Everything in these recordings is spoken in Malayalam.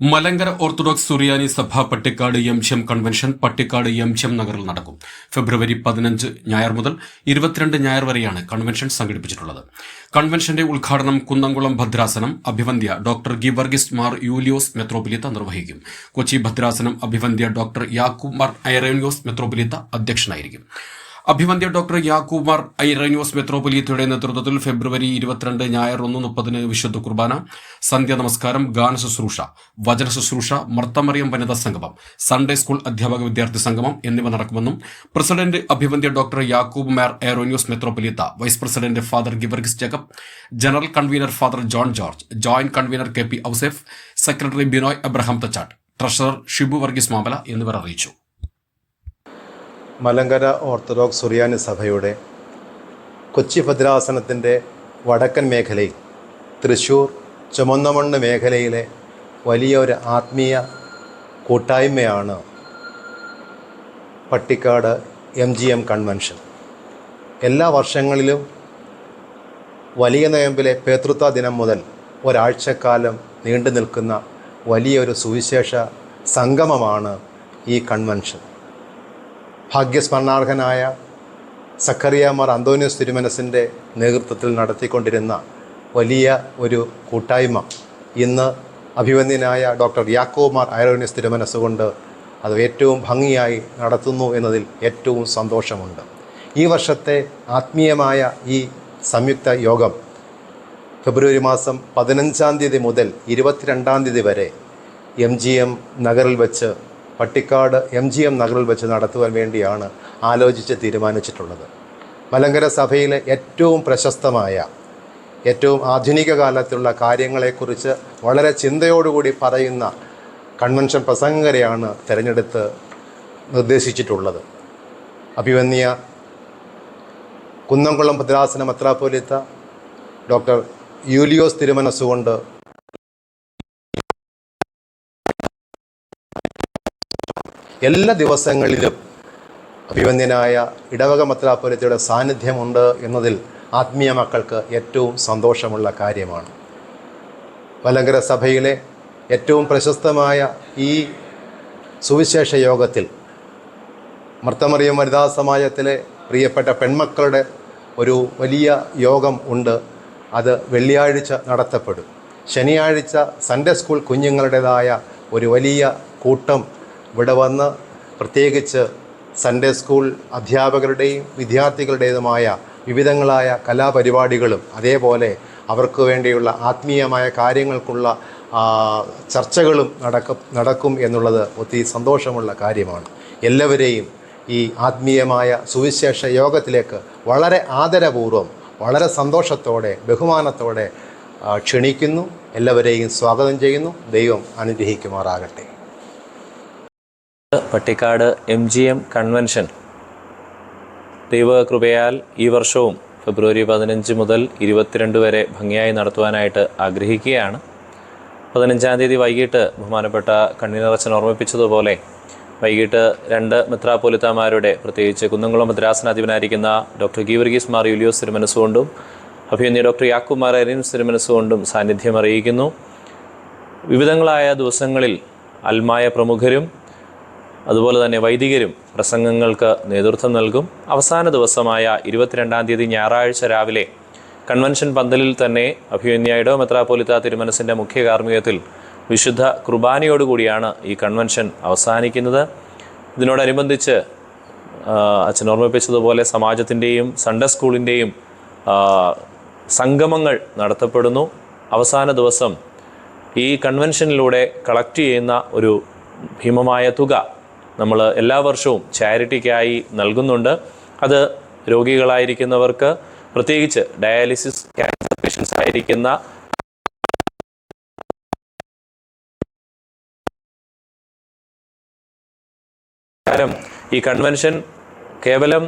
മലങ്കര ഓർത്തഡോക്സ് സുറിയാനി സഭ Pattikkad M G M convention Pattikkad M G M നഗറിൽ നടക്കും. ഫെബ്രുവരി പതിനഞ്ച് ഞായർ മുതൽ ഇരുപത്തിരണ്ട് ഞായർ വരെയാണ് കൺവെൻഷൻ സംഘടിപ്പിച്ചിട്ടുള്ളത്. കൺവെൻഷന്റെ ഉദ്ഘാടനം കുന്നംകുളം ഭദ്രാസനം അഭിവന്ധ്യ ഡോക്ടർ ഗിവർഗിസ് മാർ യൂലിയോസ് മെത്രോപൊലിത്ത നിർവഹിക്കും. കൊച്ചി ഭദ്രാസനം അഭിവന്ധ്യ ഡോക്ടർ യാക്കുമാർ മാർ ഐറേനിയോസ് മെത്രോപൊലിത്ത അധ്യക്ഷനായിരിക്കും. അഭിവന്ധ്യ ഡോക്ടർ യാക്കുമാർ മാർ മെത്രോപൊലീത്തയുടെ നേതൃത്വത്തിൽ ഫെബ്രുവരി ഇരുപത്തിരണ്ട് ഞായർ ഒന്ന് മുപ്പതിന് വിശുദ്ധ കുർബാന സന്ധ്യ നമസ്കാരം ഗാന ശുശ്രൂഷ വചന ശുശ്രൂഷ മർത്തമറിയം വനിതാ സംഗമം സൺഡേ സ്കൂൾ അധ്യാപക വിദ്യാർത്ഥി സംഗമം എന്നിവ നടക്കുമെന്നും പ്രസിഡന്റ് അഭിമന്യ doctor Yakoob Mar Ireneos മെത്രോപൊലീത്ത vice president father Geevarghese Jacob general convener father John George joint convener K. P. Ouseph secretary Binoy Abraham Thachattu treasurer Shibu Varghese Mamala എന്നിവർ അറിയിച്ചു. മലങ്കര ഓർത്തഡോക്സ് സുറിയാനി സഭയുടെ കൊച്ചി ഭദ്രാസനത്തിന്റെ വടക്കൻ മേഖലയിൽ തൃശ്ശൂർ ചുമന്നമണ്ണ് മേഖലയിലെ വലിയ ഒരു ആത്മീയ കൂട്ടായ്മയാണ് Pattikkad M G M convention. എല്ലാ വർഷങ്ങളിലും വലിയ നോയമ്പിലെ പേതൃത്വ ദിനം മുതൽ ഒരാഴ്ചക്കാലം നീണ്ടു നിൽക്കുന്ന വലിയൊരു സുവിശേഷ സംഗമമാണ് ഈ കൺവെൻഷൻ. ഭാഗ്യസ്മരണാർഹനായ സക്കറിയാമാർ അന്തോനിയോസ് തിരുമനസിന്റെ നേതൃത്വത്തിൽ നടത്തിക്കൊണ്ടിരുന്ന വലിയ ഒരു കൂട്ടായ്മ. ഇന്ന് അഭിവന്ദ്യനായ ഡോക്ടർ യാക്കോമാർ ഐറോനിയസ് തിരുമനസ് കൊണ്ട് അത് ഏറ്റവും ഭംഗിയായി നടത്തുന്നു എന്നതിൽ ഏറ്റവും സന്തോഷമുണ്ട്. ഈ വർഷത്തെ ആത്മീയമായ ഈ സംയുക്ത യോഗം ഫെബ്രുവരി മാസം പതിനഞ്ചാം തീയതി മുതൽ ഇരുപത്തിരണ്ടാം തീയതി വരെ എം ജി എം നഗറിൽ വെച്ച് പട്ടിക്കാട് എം ജി എം നഗറിൽ വെച്ച് നടത്തുവാൻ വേണ്ടിയാണ് ആലോചിച്ച് തീരുമാനിച്ചിട്ടുള്ളത്. മലങ്കര സഭയിലെ ഏറ്റവും പ്രശസ്തമായ ഏറ്റവും ആധുനിക കാലത്തുള്ള കാര്യങ്ങളെക്കുറിച്ച് വളരെ ചിന്തയോടുകൂടി പറയുന്ന കൺവെൻഷൻ പ്രസംഗരെയാണ് തിരഞ്ഞെടുത്ത് നിർദ്ദേശിച്ചിട്ടുള്ളത്. അഭിവന്യ കുന്നംകുളം ഭദ്രാസന മത്രാപോലിത്ത ഡോക്ടർ യൂലിയോസ് തിരുമനസ്സുകൊണ്ട് എല്ലാ ദിവസങ്ങളിലും അഭിവന്ദ്യനായ ഇടവക മത്രാപുരത്തിയുടെ സാന്നിധ്യമുണ്ട് എന്നതിൽ ആത്മീയ മക്കൾക്ക് ഏറ്റവും സന്തോഷമുള്ള കാര്യമാണ്. വലങ്കര സഭയിലെ ഏറ്റവും പ്രശസ്തമായ ഈ സുവിശേഷ യോഗത്തിൽ മർത്തമറിയം വനിതാ സമാജത്തിലെ പ്രിയപ്പെട്ട പെൺമക്കളുടെ ഒരു വലിയ യോഗം ഉണ്ട്. അത് വെള്ളിയാഴ്ച നടത്തപ്പെടും. ശനിയാഴ്ച സൺഡേ സ്കൂൾ കുഞ്ഞുങ്ങളുടേതായ ഒരു വലിയ കൂട്ടം ഇവിടെ വന്ന് പ്രത്യേകിച്ച് സൺഡേ സ്കൂൾ അധ്യാപകരുടെയും വിദ്യാർത്ഥികളുടേതുമായ വിവിധങ്ങളായ കലാപരിപാടികളും അതേപോലെ അവർക്ക് വേണ്ടിയുള്ള ആത്മീയമായ കാര്യങ്ങൾക്കുള്ള ചർച്ചകളും നടക്കും നടക്കും എന്നുള്ളത് ഒത്തിരി സന്തോഷമുള്ള കാര്യമാണ്. എല്ലാവരെയും ഈ ആത്മീയമായ സുവിശേഷ യോഗത്തിലേക്ക് വളരെ ആദരപൂർവം വളരെ സന്തോഷത്തോടെ ബഹുമാനത്തോടെ ക്ഷണിക്കുന്നു. എല്ലാവരെയും സ്വാഗതം ചെയ്യുന്നു. ദൈവം അനുഗ്രഹിക്കുമാറാകട്ടെ. Pattikkad M G M convention. ദൈവകൃപയാൽ ഈ വർഷവും ഫെബ്രുവരി പതിനഞ്ച് മുതൽ ഇരുപത്തിരണ്ട് വരെ ഭംഗിയായി നടത്തുവാനായിട്ട് ആഗ്രഹിക്കുകയാണ്. പതിനഞ്ചാം തീയതി വൈകിട്ട് ബഹുമാനപ്പെട്ട കണ്ണിനിറച്ചൻ ഓർമ്മിപ്പിച്ചതുപോലെ വൈകിട്ട് രണ്ട് മെത്രാപ്പൊലിത്തമാരുടെ പ്രത്യേകിച്ച് കുന്നംകുളം മദ്രാസനാധിപനായിരിക്കുന്ന ഡോക്ടർ ഗീവർഗീസ് മാർ യുലിയോസ് തിരുമനസുകൊണ്ടും അഭിനന്ദി ഡോക്ടർ യാക്കുമാർ മാർ തിരുമനസുകൊണ്ടും സാന്നിധ്യം അറിയിക്കുന്നു വിവിധങ്ങളായ ദിവസങ്ങളിൽ അൽമായ പ്രമുഖരും അതുപോലെ തന്നെ വൈദികരും പ്രസംഗങ്ങൾക്ക് നേതൃത്വം നൽകും. അവസാന ദിവസമായ ഇരുപത്തിരണ്ടാം തീയതി ഞായറാഴ്ച രാവിലെ കൺവെൻഷൻ പന്തലിൽ തന്നെ അഭിമന്യ ഇടവ മെത്രാപ്പോലിത്ത തിരുമനസിന്റെ മുഖ്യ കാർമ്മികത്തിൽ വിശുദ്ധ കുർബാനയോടുകൂടിയാണ് ഈ കൺവെൻഷൻ അവസാനിക്കുന്നത്. ഇതിനോടനുബന്ധിച്ച് അച്ഛൻ ഓർമ്മിപ്പിച്ചതുപോലെ സമാജത്തിന്റെയും സൺഡേ സ്കൂളിന്റെയും സംഗമങ്ങൾ നടത്തപ്പെടുന്നു. അവസാന ദിവസം ഈ കൺവെൻഷനിലൂടെ കളക്ട് ചെയ്യുന്ന ഒരു ഭീമമായ തുക നമ്മൾ എല്ലാ വർഷവും ചാരിറ്റിക്കായി നൽകുന്നുണ്ട്. അത് രോഗികളായിരിക്കുന്നവർക്ക് പ്രത്യേകിച്ച് ഡയാലിസിസ് ക്യാൻസർ പേഷ്യൻസ് ആയിരിക്കുന്ന ഈ കൺവെൻഷൻ കേവലം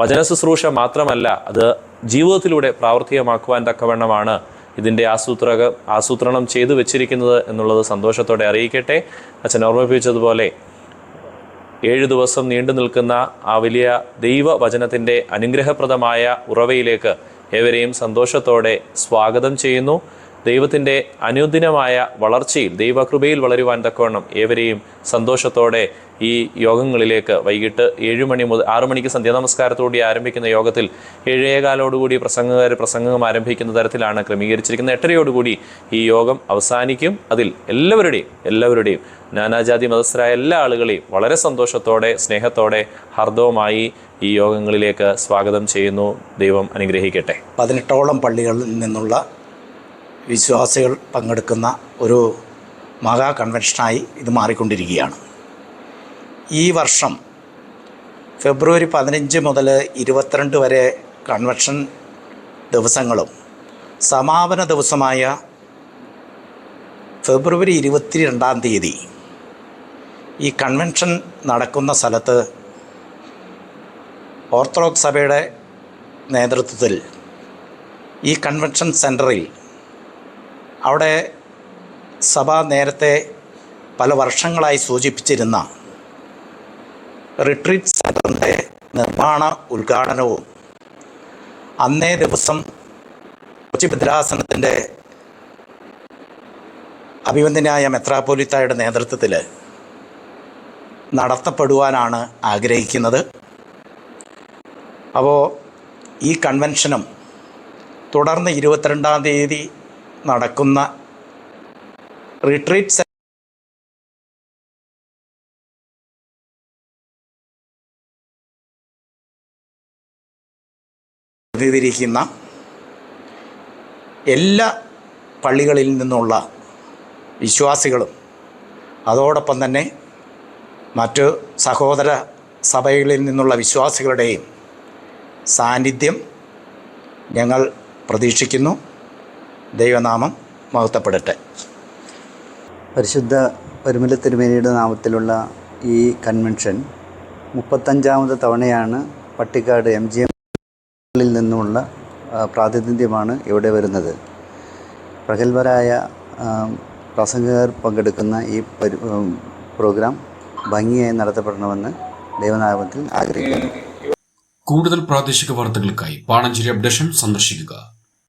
വചന ശുശ്രൂഷ മാത്രമല്ല അത് ജീവിതത്തിലൂടെ പ്രാവർത്തികമാക്കുവാൻ തക്കവണ്ണമാണ്. ഇതിന്റെ ആസൂത്രക ആസൂത്രണം ചെയ്തു വെച്ചിരിക്കുന്നത് എന്നുള്ളത് സന്തോഷത്തോടെ അറിയിക്കട്ടെ. അച്ഛൻ ഓർമ്മിപ്പിച്ചതുപോലെ ഏഴ് ദിവസം നീണ്ടു നിൽക്കുന്ന ആ വലിയ ദൈവവചനത്തിന്റെ അനുഗ്രഹപ്രദമായ ഉറവയിലേക്ക് ഏവരെയും സന്തോഷത്തോടെ സ്വാഗതം ചെയ്യുന്നു. ദൈവത്തിന്റെ അനുദിനമായ വളർച്ചയിൽ ദൈവകൃപയിൽ വളരുവാൻ തക്കവണ്ണം ഏവരെയും സന്തോഷത്തോടെ ഈ യോഗങ്ങളിലേക്ക് വൈകിട്ട് ഏഴ് മണി മുതൽ ആറു മണിക്ക് സന്ധ്യാനമസ്കാരത്തോടെ ആരംഭിക്കുന്ന യോഗത്തിൽ ഏഴേകാലോടുകൂടി പ്രസംഗകാർ പ്രസംഗം ആരംഭിക്കുന്ന തരത്തിലാണ് ക്രമീകരിച്ചിരിക്കുന്നത്. എട്ടരയോടുകൂടി ഈ യോഗം അവസാനിക്കും. അതിൽ എല്ലാവരുടെയും എല്ലാവരുടെയും നാനാജാതി മതസ്ഥരായ എല്ലാ ആളുകളെയും വളരെ സന്തോഷത്തോടെ സ്നേഹത്തോടെ ഹർദവുമായി ഈ യോഗങ്ങളിലേക്ക് സ്വാഗതം ചെയ്യുന്നു. ദൈവം അനുഗ്രഹിക്കട്ടെ. പതിനെട്ടോളം പള്ളികളിൽ നിന്നുള്ള വിശ്വാസികൾ പങ്കെടുക്കുന്ന ഒരു മഹാ കൺവെൻഷനായി ഇത് മാറിക്കൊണ്ടിരിക്കുകയാണ്. ഈ വർഷം ഫെബ്രുവരി പതിനഞ്ച് മുതൽ ഇരുപത്തിരണ്ട് വരെ കൺവെൻഷൻ ദിവസങ്ങളും സമാപന ദിവസമായ ഫെബ്രുവരി ഇരുപത്തി രണ്ടാം തീയതി ഈ കൺവെൻഷൻ നടക്കുന്ന സ്ഥലത്ത് ഓർത്തഡോക്സ് സഭയുടെ നേതൃത്വത്തിൽ ഈ കൺവെൻഷൻ സെന്ററിൽ അവിടെ സഭ നേരത്തെ പല വർഷങ്ങളായി സൂചിപ്പിച്ചിരുന്ന റിട്രീറ്റ് സെന്ററിന്റെ നിർമ്മാണ ഉദ്ഘാടനവും. അന്നേ ദിവസം കൊച്ചി ഭദ്രാസനത്തിന്റെ അഭിവന്ദനായ മെത്രാപോലിത്തായുടെ നേതൃത്വത്തിൽ നടത്തപ്പെടുവാനാണ് ആഗ്രഹിക്കുന്നത്. അപ്പോൾ ഈ കൺവെൻഷനും തുടർന്ന് ഇരുപത്തിരണ്ടാം തീയതി നടക്കുന്ന റിട്രീറ്റ് പ്രതിനിധീകരിക്കുന്ന എല്ലാ പള്ളികളിൽ നിന്നുള്ള വിശ്വാസികളും അതോടൊപ്പം തന്നെ മറ്റ് സഹോദര സഭകളിൽ നിന്നുള്ള വിശ്വാസികളുടെയും സാന്നിധ്യം ഞങ്ങൾ പ്രതീക്ഷിക്കുന്നു. ദൈവനാമം മഹത്വപ്പെടട്ടെ. പരിശുദ്ധ പരുമല തിരുമേനിയുടെ നാമത്തിലുള്ള ഈ കൺവെൻഷൻ മുപ്പത്തഞ്ചാമത് തവണയാണ് പട്ടിക്കാട് എം ജി എമ്മിൽ ആ, പ്രാതിനിധ്യമാണ് ഇവിടെ വരുന്നത്. പ്രഗത്ഭരായ പ്രസംഗകർ പങ്കെടുക്കുന്ന ഈ പരി പ്രോഗ്രാം ഭംഗിയായി നടത്തപ്പെടണമെന്ന് ദൈവനാമത്തിൽ ആഗ്രഹിക്കുന്നു. കൂടുതൽ പ്രാദേശിക വാർത്തകൾക്കായി പാണഞ്ചേരി അപ്ഡേഷൻ സന്ദർശിക്കുക.